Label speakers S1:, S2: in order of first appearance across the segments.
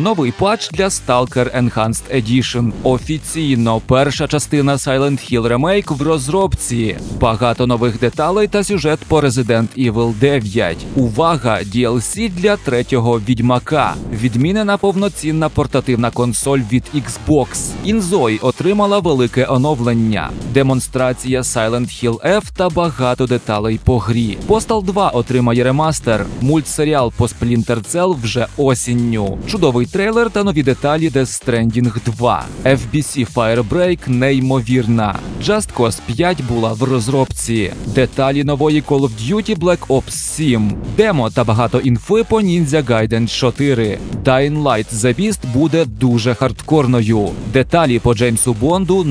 S1: Новий патч для Stalker Enhanced Edition. Офіційно перша частина Silent Hill Remake в розробці. Багато нових деталей та сюжет по Resident Evil 9. Увага! DLC для третього відьмака. Відмінена повноцінна портативна консоль від Xbox. Інзой отримала велике оновлення, демонстрація Silent Hill F та багато деталей по грі. Postal 2 отримає ремастер, мультсеріал по Splinter Cell вже осінню. Чудовий трейлер та нові деталі Death Stranding 2. FBC Firebreak неймовірна. Just Cause 5 була в розробці. Деталі нової Call of Duty Black Ops 7. Демо та багато інфи по Ninja Gaiden 4. Dying Light The Beast буде дуже хардкорною. Деталі по Джеймсу Бонду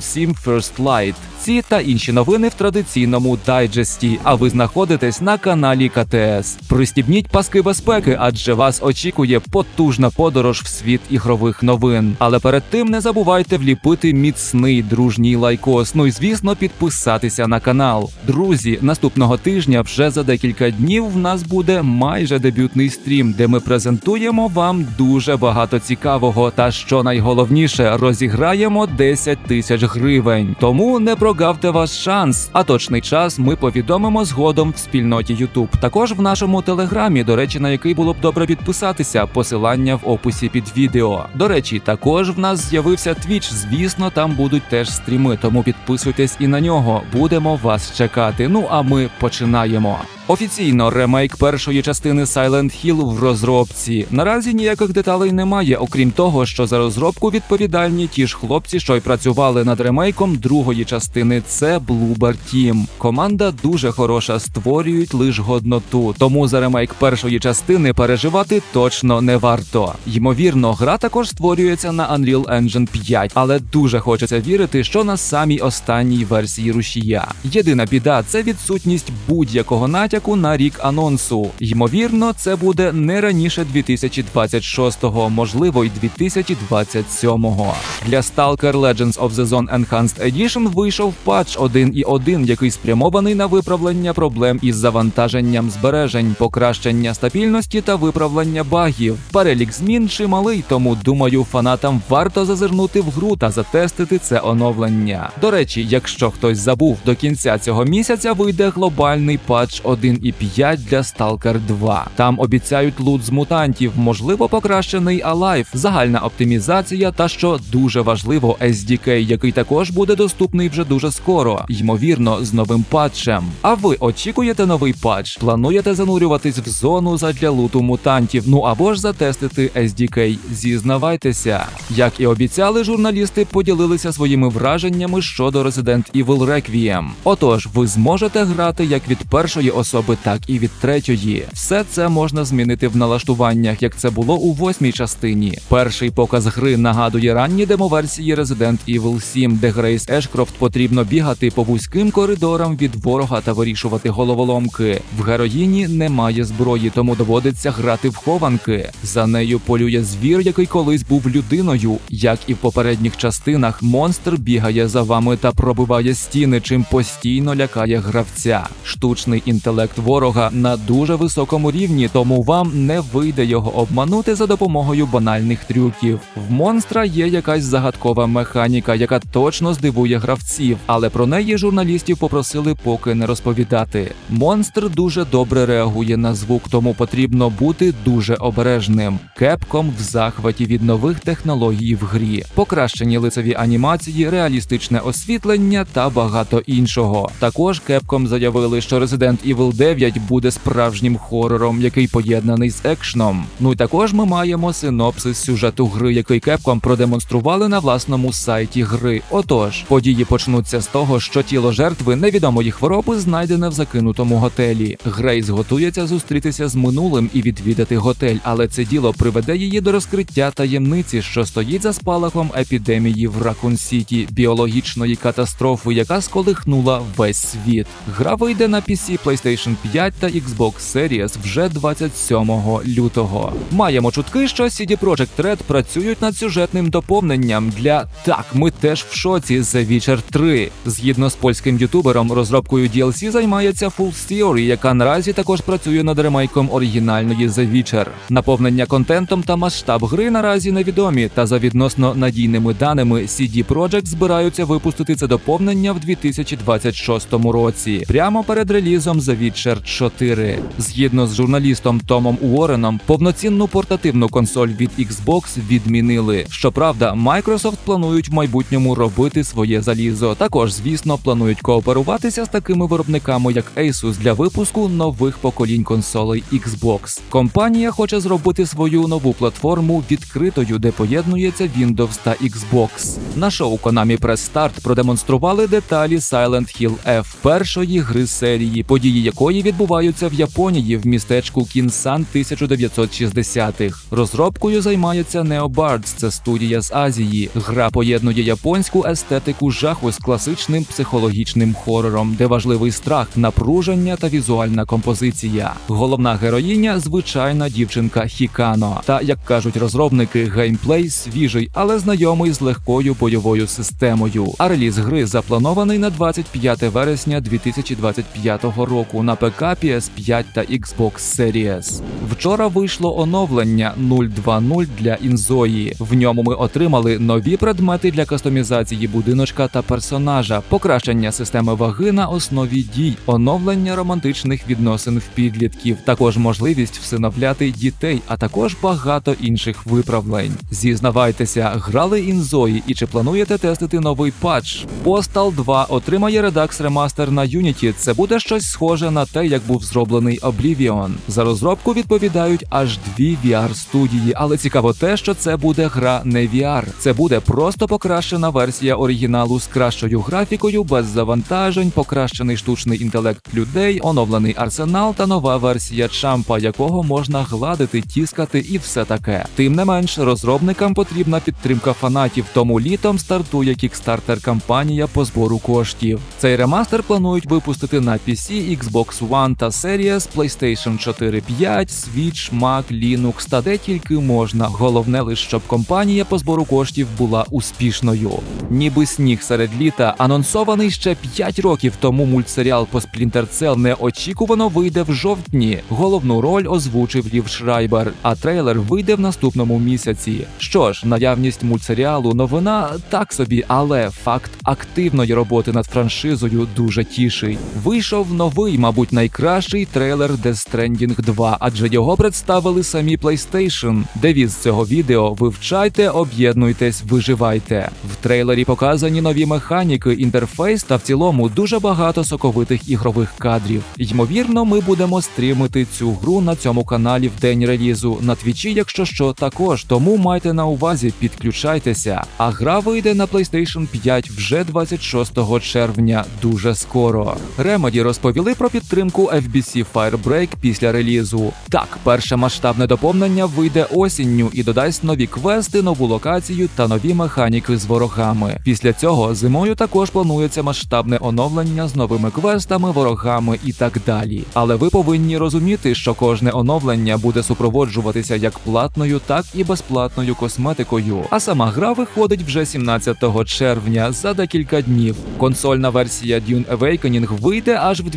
S1: 007 First Light. Ці та інші новини в традиційному дайджесті. А ви знаходитесь на каналі КТС. Пристібніть паски безпеки, адже вас очікує потужна подорож в світ ігрових новин. Але перед тим не забувайте вліпити міцний дружній лайкос. Ну і звісно, підписатися на канал. Друзі, наступного тижня вже за декілька днів в нас буде майже дебютний стрім, де ми презентуємо вам дуже багато цікавого. Та що найголовніше, розіграємо 10 тисяч гривень. Тому не прогавте ваш шанс. А точний час ми повідомимо згодом в спільноті YouTube. Також в нашому телеграмі, до речі, на який було б добре підписатися. Посилання в описі під відео. До речі, також в нас з'явився Twitch. Звісно, там будуть теж стріми, тому підписуйтесь і на нього. Будемо вас чекати. Ну а ми починаємо. Офіційно ремейк першої частини Silent Hill в розробці. Наразі ніяких деталей немає, окрім того, що за розробку відповідальні ті ж хлопці, що й працювали над ремейком другої частини. Це Bloober Team. Команда дуже хороша, створюють лиш годноту. Тому за ремейк першої частини переживати точно не варто. Ймовірно, гра також створюється на Unreal Engine 5, але дуже хочеться вірити, що на самій останній версії рушія. Єдина біда це відсутність будь-якого натяку на рік анонсу. Ймовірно, це буде не раніше 2026-го, можливо, й 2027-го. Для Stalker Legends of the Zone Enhanced Edition вийшов патч 1.1, який спрямований на виправлення проблем із завантаженням збережень, покращення стабільності та виправлення багів. Перелік змін чималий, тому думаю, фанатам варто зазирнути в гру та затестити це оновлення. До речі, якщо хтось забув, до кінця цього місяця вийде глобальний патч 1.5 для Stalker 2. Там обіцяють лут з мутантів, можливо, покращений Alive, загальна оптимізація та що дуже важливо, SDK, який також буде доступний вже дуже скоро, ймовірно, з новим патчем. А ви очікуєте новий патч? Плануєте занурюватись в зону задля луту мутантів? Ну або ж затестити SDK? Зізнавайтеся. Як і обіцяли, журналісти поділилися своїми враженнями щодо Resident Evil Requiem. Отож, ви зможете грати як від першої особи, так і від третьої. Все це можна змінити в налаштуваннях, як це було у восьмій частині. Перший показ гри нагадує ранні демоверсії Resident Evil 7, де Грейс Ешкрофт потрібно бігати по вузьким коридорам від ворога та вирішувати головоломки. В героїні немає зброї, тому доводиться грати в хованки. За нею полює звір, який колись був людиною. Як і в попередніх частинах, монстр бігає за вами та пробиває стіни, чим постійно лякає гравця. Штучний інтелект ворога на дуже високому рівні, тому вам не вийде його обманути за допомогою банальних трюків. В монстра є якась загадкова механіка, яка точно здивує гравців, але про неї журналістів попросили поки не розповідати. Монстр дуже добре реагує на звук, тому потрібно бути дуже обережним. Кепком в захваті від нових технологій в грі, покращені лицеві анімації, реалістичне освітлення та багато іншого. Також Кепком заявили, що Resident Evil 9 буде справжнім хорором, який поєднаний з екшном. Ну і також ми маємо синопсис сюжету гри, який Кепком продемонстрували на власному сайті гри. Отож, події почнуться з того, що тіло жертви невідомої хвороби знайдене в закинутому готелі. Грейс готується зустрітися з минулим і відвідати готель, але це діло приведе її до розкриття таємниці, що стоїть за спалахом епідемії в Ракун Сіті, біологічної катастрофи, яка сколихнула весь світ. Гра вийде на PC, PlayStation PlayStation 5 та Xbox Series вже 27 лютого. Маємо чутки, що CD Projekt Red працюють над сюжетним доповненням для так, ми теж в шоці The Witcher 3. Згідно з польським ютубером, розробкою DLC займається Full Theory, яка наразі також працює над ремейком оригінальної The Witcher. Наповнення контентом та масштаб гри наразі невідомі, та за відносно надійними даними CD Projekt збираються випустити це доповнення в 2026 році, прямо перед релізом The Witcher 4. Згідно з журналістом Томом Уореном, повноцінну портативну консоль від Xbox відмінили. Щоправда, Microsoft планують в майбутньому робити своє залізо. Також, звісно, планують кооперуватися з такими виробниками, як Asus, для випуску нових поколінь консолей Xbox. Компанія хоче зробити свою нову платформу відкритою, де поєднується Windows та Xbox. На шоу Konami Press Start продемонстрували деталі Silent Hill F, першої гри серії, події якої відбуваються в Японії в містечку Кінсан 1960-х. Розробкою займається NeoBards, це студія з Азії. Гра поєднує японську естетику жаху з класичним психологічним хорором, де важливий страх, напруження та візуальна композиція. Головна героїня звичайна дівчинка Хікано. Та як кажуть розробники, геймплей свіжий, але знайомий з легкою бойовою системою. А реліз гри запланований на 25 вересня 2025 року на ПК, PS5 та Xbox Series. Вчора вийшло оновлення 0.2.0 для інзої. В ньому ми отримали нові предмети для кастомізації будиночка та персонажа, покращення системи ваги на основі дій, оновлення романтичних відносин в підлітків, також можливість всиновляти дітей, а також багато інших виправлень. Зізнавайтеся, грали інзої і чи плануєте тестити новий патч? Postal 2 отримає Redux Remaster на Unity. Це буде щось схоже на те, як був зроблений Oblivion. За розробку відповідають аж дві VR студії, але цікаво те, що це буде гра не VR. Це буде просто покращена версія оригіналу з кращою графікою, без завантажень, покращений штучний інтелект людей, оновлений арсенал та нова версія чампа, якого можна гладити, тіскати і все таке. Тим не менш, розробникам потрібна підтримка фанатів, тому літом стартує кікстартер кампанія по збору коштів. Цей ремастер планують випустити на PC, Xbox One та Series, PlayStation 4, 5, Switch, Mac, Linux та де тільки можна. Головне лише, щоб компанія по збору коштів була успішною. Ніби сніг серед літа, анонсований ще 5 років тому мультсеріал по Splinter Cell неочікувано вийде в жовтні. Головну роль озвучив Лів Шрайбер, а трейлер вийде в наступному місяці. Що ж, наявність мультсеріалу новина так собі, але факт активної роботи над франшизою дуже тішить. Вийшов новий, мабуть, найкращий трейлер Death Stranding 2, адже його представили самі PlayStation. Девіз цього відео вивчайте, об'єднуйтесь, виживайте. В трейлері показані нові механіки, інтерфейс та в цілому дуже багато соковитих ігрових кадрів. Ймовірно, ми будемо стрімити цю гру на цьому каналі в день релізу на твічі, якщо що, також. Тому майте на увазі, підключайтеся. А гра вийде на PlayStation 5 вже 26 червня, дуже скоро. Remedy розповіли про підтримку FBC Firebreak після релізу. Так, перше масштабне доповнення вийде осінню і додасть нові квести, нову локацію та нові механіки з ворогами. Після цього зимою також планується масштабне оновлення з новими квестами, ворогами і так далі. Але ви повинні розуміти, що кожне оновлення буде супроводжуватися як платною, так і безплатною косметикою. А сама гра виходить вже 17 червня за декілька днів. Консольна версія Dune Awakening вийде аж в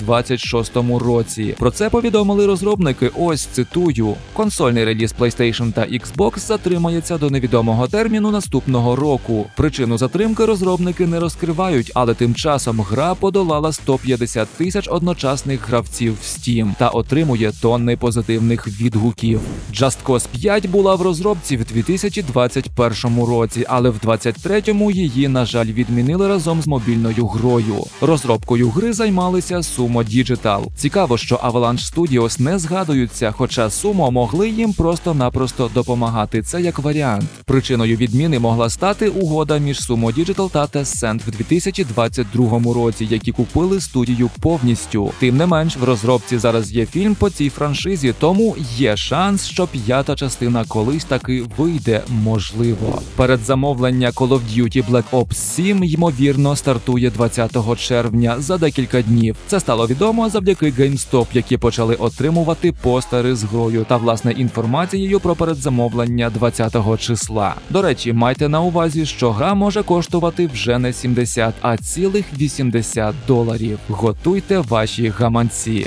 S1: 2026 році. Про це повідомили розробники. Ось цитую: консольний реліз PlayStation та Xbox затримається до невідомого терміну наступного року. Причину затримки розробники не розкривають, але тим часом гра подолала 150 тисяч одночасних гравців в Steam та отримує тонни позитивних відгуків. Just Cause 5 була в розробці в 2021 році, але в 2023 її, на жаль, відмінили разом з мобільною грою. Розробкою гри займалися Sumo Digital. Цікаво, що Avalanche Studios не згадуються, хоча Sumo могли їм просто-напросто допомагати. Це як варіант. Причиною відміни могла стати угода між Sumo Digital та Tencent в 2022 році, які купили студію повністю. Тим не менш, в розробці зараз є фільм по цій франшизі, тому є шанс, що п'ята частина колись таки вийде, можливо. Передзамовлення Call of Duty Black Ops 7, ймовірно, стартує 20 червня за декілька днів. Це стало стало відомо завдяки GameStop, які почали отримувати постери з грою та власне інформацією про передзамовлення 20-го числа. До речі, майте на увазі, що гра може коштувати вже не 70, а цілих 80 доларів. Готуйте ваші гаманці.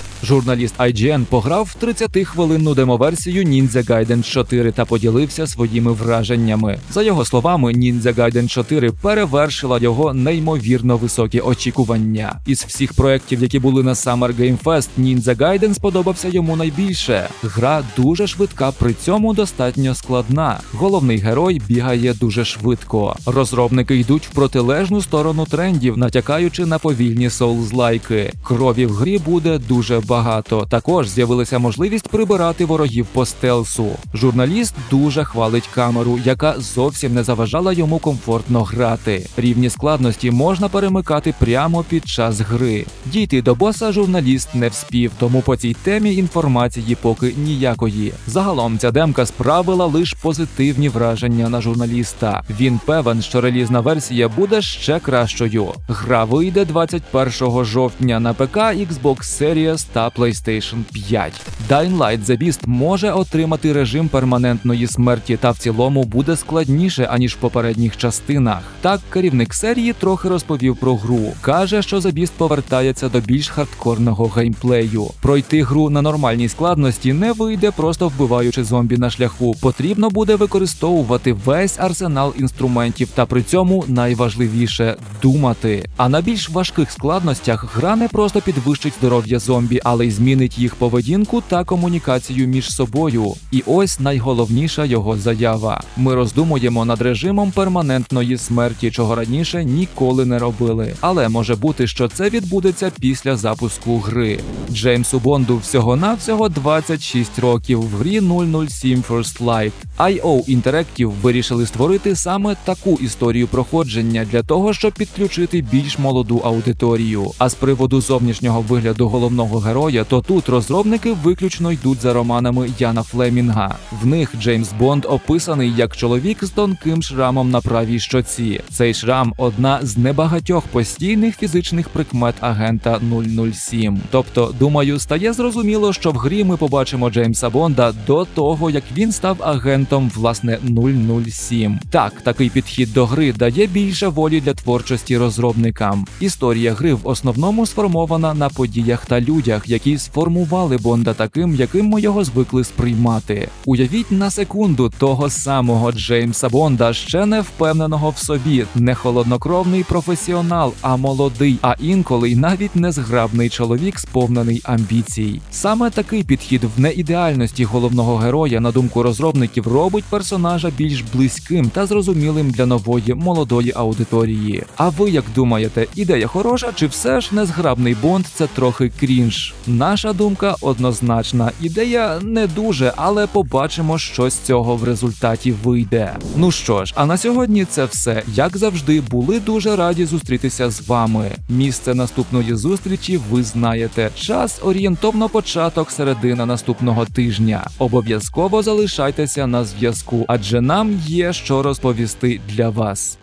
S1: Журналіст IGN пограв в 30-хвилинну демоверсію Ninja Gaiden 4 та поділився своїми враженнями. За його словами, Ninja Gaiden 4 перевершила його неймовірно високі очікування. Із всіх проєктів, які були на Summer Game Fest, Ninja Gaiden сподобався йому найбільше. Гра дуже швидка, при цьому достатньо складна. Головний герой бігає дуже швидко. Розробники йдуть в протилежну сторону трендів, натякаючи на повільні соулзлайки. Крові в грі буде дуже багато. Також з'явилася можливість прибирати ворогів по стелсу. Журналіст дуже хвалить камеру, яка зовсім не заважала йому комфортно грати. Рівні складності можна перемикати прямо під час гри. Дійти до боса журналіст не вспів, тому по цій темі інформації поки ніякої. Загалом ця демка справила лише позитивні враження на журналіста. Він певен, що релізна версія буде ще кращою. Гра вийде 21 жовтня на ПК, Xbox Series та PlayStation 5. Dying Light The Beast може отримати режим перманентної смерті, та в цілому буде складніше аніж в попередніх частинах. Так, керівник серії трохи розповів про гру. каже, що The Beast повертається до більш хардкорного геймплею. Пройти гру на нормальній складності не вийде, просто вбиваючи зомбі на шляху. Потрібно буде використовувати весь арсенал інструментів, та при цьому найважливіше думати. А на більш важких складностях гра не просто підвищить здоров'я зомбі, але й змінить їх поведінку та комунікацію між собою. І ось найголовніша його заява: ми роздумуємо над режимом перманентної смерті, чого раніше ніколи не робили. Але може бути, що це відбудеться після запуску гри. Джеймсу Бонду всього-навсього 26 років в грі 007 First Light. IO Interactive вирішили створити саме таку історію проходження для того, щоб підключити більш молоду аудиторію. А з приводу зовнішнього вигляду головного героя, то тут розробники виключно йдуть за романами Яна Флемінга. В них Джеймс Бонд описаний як чоловік з тонким шрамом на правій щоці. Цей шрам одна з небагатьох постійних фізичних прикмет агента 007. Тобто, думаю, стає зрозуміло, що в грі ми побачимо Джеймса Бонда до того, як він став агентом власне 007. Так, такий підхід до гри дає більше волі для творчості розробникам. Історія гри в основному сформована на подіях та людях, які сформували Бонда таким, яким ми його звикли сприймати. Уявіть на секунду того самого Джеймса Бонда, ще не впевненого в собі, не холоднокровний професіонал, а молодий, а інколи й навіть незграбний чоловік, сповнений амбіцій. Саме такий підхід в неідеальності головного героя, на думку розробників, робить персонажа більш близьким та зрозумілим для нової молодої аудиторії. А ви як думаєте, ідея хороша, чи все ж незграбний Бонд це трохи крінж? Наша думка однозначна. Ідея не дуже, але побачимо, що з цього в результаті вийде. Ну що ж, а на сьогодні це все. Як завжди, були дуже раді зустрітися з вами. Місце наступної зустрічі ви знаєте. Час орієнтовно початок середина наступного тижня. Обов'язково залишайтеся на зв'язку, адже нам є що розповісти для вас.